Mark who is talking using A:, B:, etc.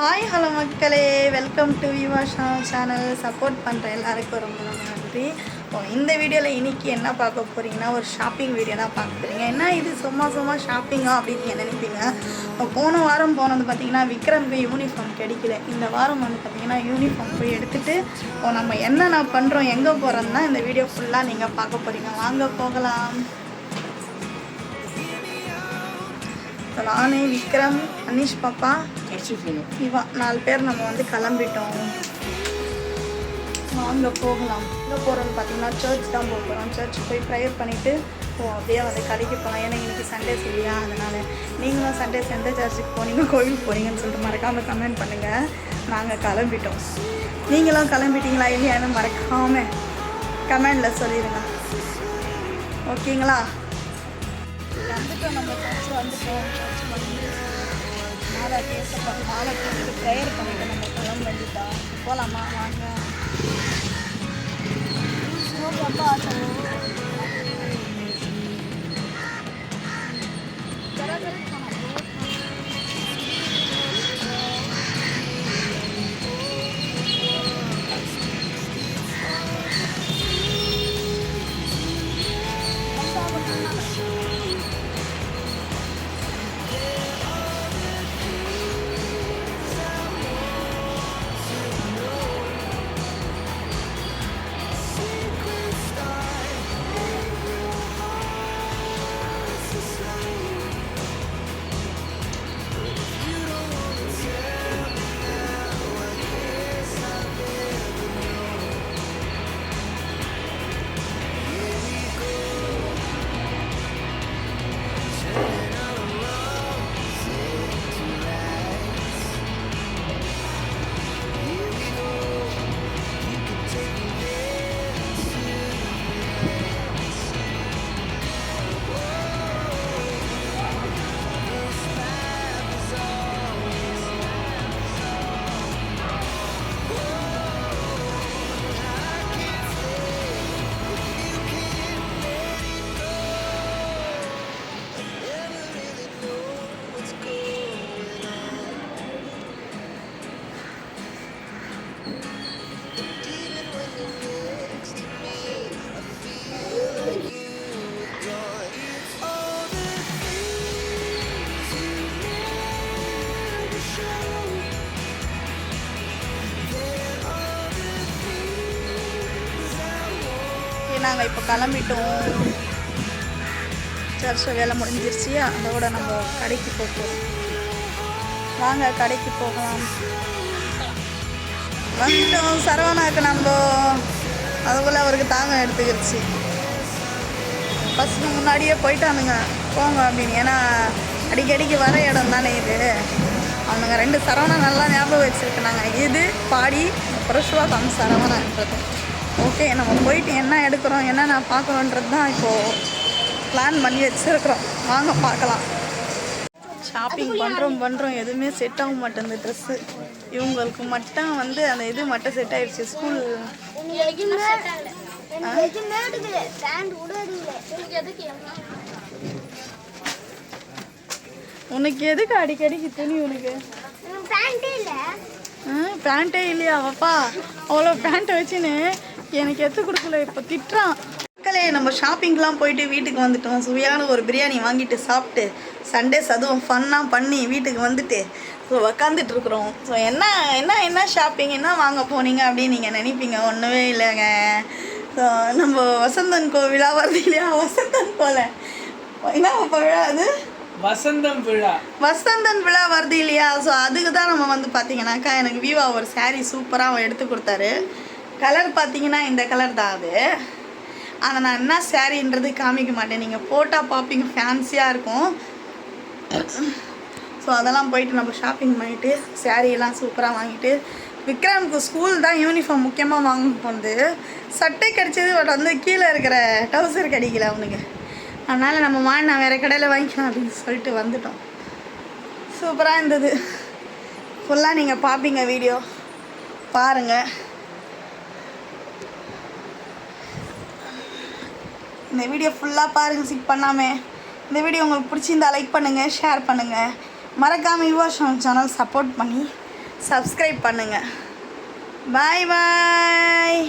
A: Hi hello மக்களே. Welcome to Vivasha channel support பண்ணுற எல்லாருக்கும் ரொம்ப ரொம்ப நன்றி. ஓ இந்த வீடியோவில் இன்னைக்கு என்ன பார்க்க போகிறீங்கன்னா ஒரு ஷாப்பிங் வீடியோ தான் பார்க்க போகிறீங்க என்ன இது? சும்மா சும்மா ஷாப்பிங்கா அப்படின்னு நீங்கள் நினைப்பீங்க? போன வாரம் போனது பார்த்தீங்கன்னா விக்ரம்க்கு யூனிஃபார்ம் கிடைக்கல. இந்த வாரம் வந்து பார்த்தீங்கன்னா யூனிஃபார்ம் போய் எடுத்துகிட்டு இப்போ நம்ம என்னென்ன பண்ணுறோம் எங்கே போகிறோம்னா இந்த வீடியோ ஃபுல்லாக நீங்கள் பார்க்க போகிறீங்க வாங்க போகலாம். இப்போ நானு விக்ரம் அனீஷ் பாப்பா. இவா நாலு பேர் நம்ம வந்து கிளம்பிட்டோம். வாங்க போகலாம். எங்கே போகிறோம்னு பார்த்தீங்கன்னா சர்ச் தான் போக போகிறோம் சர்ச் போய் ப்ரேயர் பண்ணிவிட்டு ஓ அப்படியே வந்து கடைக்கு போகலாம் ஏன்னா இன்னைக்கு சண்டே இல்லையா? அதனால் நீங்களும் சண்டே எந்த சர்ச்சுக்கு போனீங்க கோயிலுக்கு போனீங்கன்னு சொல்லிட்டு மறக்காமல் கமெண்ட் பண்ணுங்கள் நாங்கள் கிளம்பிட்டோம். நீங்களும் கிளம்பிட்டீங்களா இல்லையான்னு மறக்காமல் கமெண்டில் சொல்லிடுங்க ஓகேங்களா வந்துட்டோம் நம்ம சர்ச் வந்துட்டோம். சர்ச் வந்து மாதா கேசப்பா மாலை போட்டு ப்ரேயர் பண்ணிட்டு நம்ம கிளம்ப வேண்டிட்டோம் போகலாமா வாங்க. அப்பா நாங்கள் இப்போ கிளம்பிட்டோம். சர்ச் வேலை முடிஞ்சிருச்சு. அதோட நம்ம கடைக்கு போக போகிறோம் வாங்க கடைக்கு போகலாம். வந்துட்டோம் சரவணாக்கு நம்ம அதுக்குள்ளே அவருக்கு தாங்க எடுத்துக்கிடுச்சு பசங்க முன்னாடியே போயிட்டானுங்க. போங்க அப்படின்னு. ஏன்னா அடிக்கடிக்கு வர இடம் தானே இது. அவனுங்க ரெண்டு சரவணா நல்லா ஞாபகம் வச்சுருக்குனாங்க இது பாடி புரஷ்வாகம் சரவணான்றது. ஓகே நம்ம போயிட்டு என்ன எடுக்கிறோம் என்ன நான் பார்க்குறோன்றது தான் இப்போது பிளான் பண்ணி வச்சுருக்குறோம். வாங்க பார்க்கலாம். ஷாப்பிங் பண்ணுறோம் பண்ணுறோம் எதுவுமே செட் ஆக மாட்டேங்குது ட்ரெஸ்ஸு இவங்களுக்கு மட்டும் வந்து அந்த இது மட்டும் செட் ஆகிடுச்சு ஸ்கூல் உனக்கு எதுக்கு அடிக்கடிக்கு துணி உனக்கு? பேண்ட்டே இல்லையா அப்பா அவ்வளோ பேண்ட்டை வச்சுன்னு எனக்கு எத்து கொடுக்கல இப்போ திட்டுறான். மக்களே நம்ம ஷாப்பிங்லாம் போயிட்டு வீட்டுக்கு வந்துட்டோம். சுவையான ஒரு பிரியாணி வாங்கிட்டு சாப்பிட்டு சண்டேஸ் அதுவும் ஃபன்னாக பண்ணி வீட்டுக்கு வந்துட்டு ஸோ உக்காந்துட்டு இருக்கிறோம். ஸோ என்ன என்ன என்ன ஷாப்பிங் என்ன வாங்க போனீங்க அப்படின்னு நீங்கள் நினைப்பீங்க? ஒன்றுமே இல்லைங்க. ஸோ நம்ம வசந்தன் கோவிலாக வருது இல்லையா? வசந்தன் போல என்ன விழா அது?
B: வசந்தம் விழா.
A: வசந்தன் விழா வருது இல்லையா? ஸோ அதுக்கு தான் நம்ம வந்து பார்த்தீங்கன்னாக்கா எனக்கு விவா ஒரு சாரீ சூப்பராக அவன் எடுத்து கொடுத்தாரு. கலர் பார்த்தீங்கன்னா இந்த கலர் தான் அது. அதை நான் என்ன சாரீன்றது காமிக்க மாட்டேன். நீங்கள் போட்டால் பார்ப்பீங்க ஃபேன்சியாக இருக்கும். ஸோ அதெல்லாம் போயிட்டு நம்ம ஷாப்பிங் பண்ணிவிட்டு saree எல்லாம் சூப்பராக வாங்கிட்டு விக்ரமுக்கு ஸ்கூல் தான் யூனிஃபார்ம் முக்கியமாக வாங்க போனது சட்டை கிடச்சது பட் வந்து கீழே இருக்கிற டவுசர் கிடைக்கல அவனுக்கு. அதனால் நம்ம மா நான் வேறு கடையில் வாங்கிக்கலாம் அப்படின்னு சொல்லிட்டு வந்துட்டோம். சூப்பராக இருந்தது. ஃபுல்லாக நீங்கள் பார்ப்பீங்க வீடியோ. பாருங்கள் இந்த வீடியோ ஃபுல்லாக பாருங்கள் சிக் பண்ணாமல் இந்த வீடியோ உங்களுக்கு பிடிச்சிருந்தா லைக் பண்ணுங்கள் ஷேர் பண்ணுங்கள் மறக்காமல் யுவா சேனல் சப்போர்ட் பண்ணி சப்ஸ்கிரைப் பண்ணுங்கள் பாய் பாய்